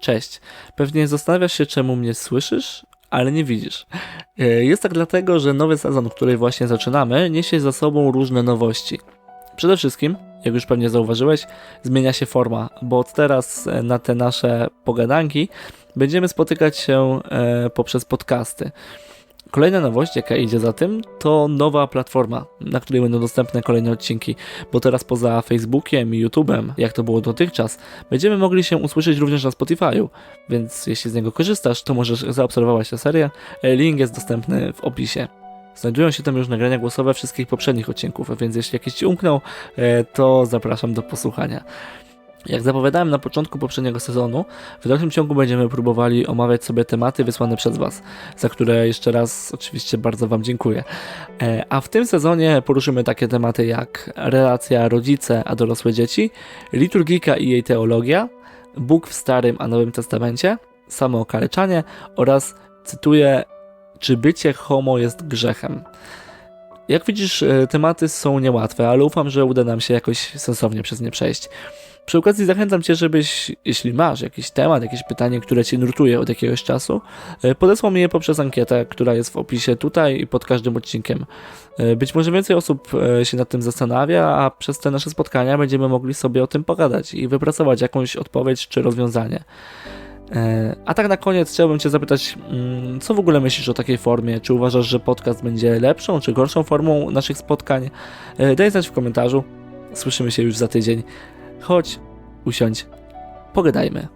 Cześć. Pewnie zastanawiasz się, czemu mnie słyszysz, ale nie widzisz. E, Jest tak dlatego, że nowy sezon, który właśnie zaczynamy, niesie za sobą różne nowości. Przede wszystkim, jak już pewnie zauważyłeś, zmienia się forma, bo od teraz e, na te nasze pogadanki będziemy spotykać się e, poprzez podcasty. Kolejna nowość, jaka idzie za tym, to nowa platforma, na której będą dostępne kolejne odcinki, bo teraz poza Facebookiem i YouTube'em, jak to było dotychczas, będziemy mogli się usłyszeć również na Spotify'u, więc jeśli z niego korzystasz, to możesz zaobserwować tę serię. E, Link jest dostępny w opisie. Znajdują się tam już nagrania głosowe wszystkich poprzednich odcinków, więc jeśli jakiś Ci umknął, e, to zapraszam do posłuchania. Jak zapowiadałem na początku poprzedniego sezonu, w dalszym ciągu będziemy próbowali omawiać sobie tematy wysłane przez Was, za które jeszcze raz oczywiście bardzo Wam dziękuję. E, A w tym sezonie poruszymy takie tematy jak relacja rodzice a dorosłe dzieci, liturgika i jej teologia, Bóg w Starym a Nowym Testamencie, samookaleczanie oraz, cytuję, czy bycie homo jest grzechem. Jak widzisz, e, tematy są niełatwe, ale ufam, że uda nam się jakoś sensownie przez nie przejść. Przy okazji zachęcam Cię, żebyś, jeśli masz jakiś temat, jakieś pytanie, które Cię nurtuje od jakiegoś czasu, e, podesłał mi je poprzez ankietę, która jest w opisie tutaj i pod każdym odcinkiem. E, Być może więcej osób e, się nad tym zastanawia, a przez te nasze spotkania będziemy mogli sobie o tym pogadać i wypracować jakąś odpowiedź czy rozwiązanie. A tak na koniec chciałbym Cię zapytać, mm, co w ogóle myślisz o takiej formie? Czy uważasz, że podcast będzie lepszą czy gorszą formą naszych spotkań? Daj znać w komentarzu. Słyszymy się już za tydzień. Chodź, usiądź, pogadajmy.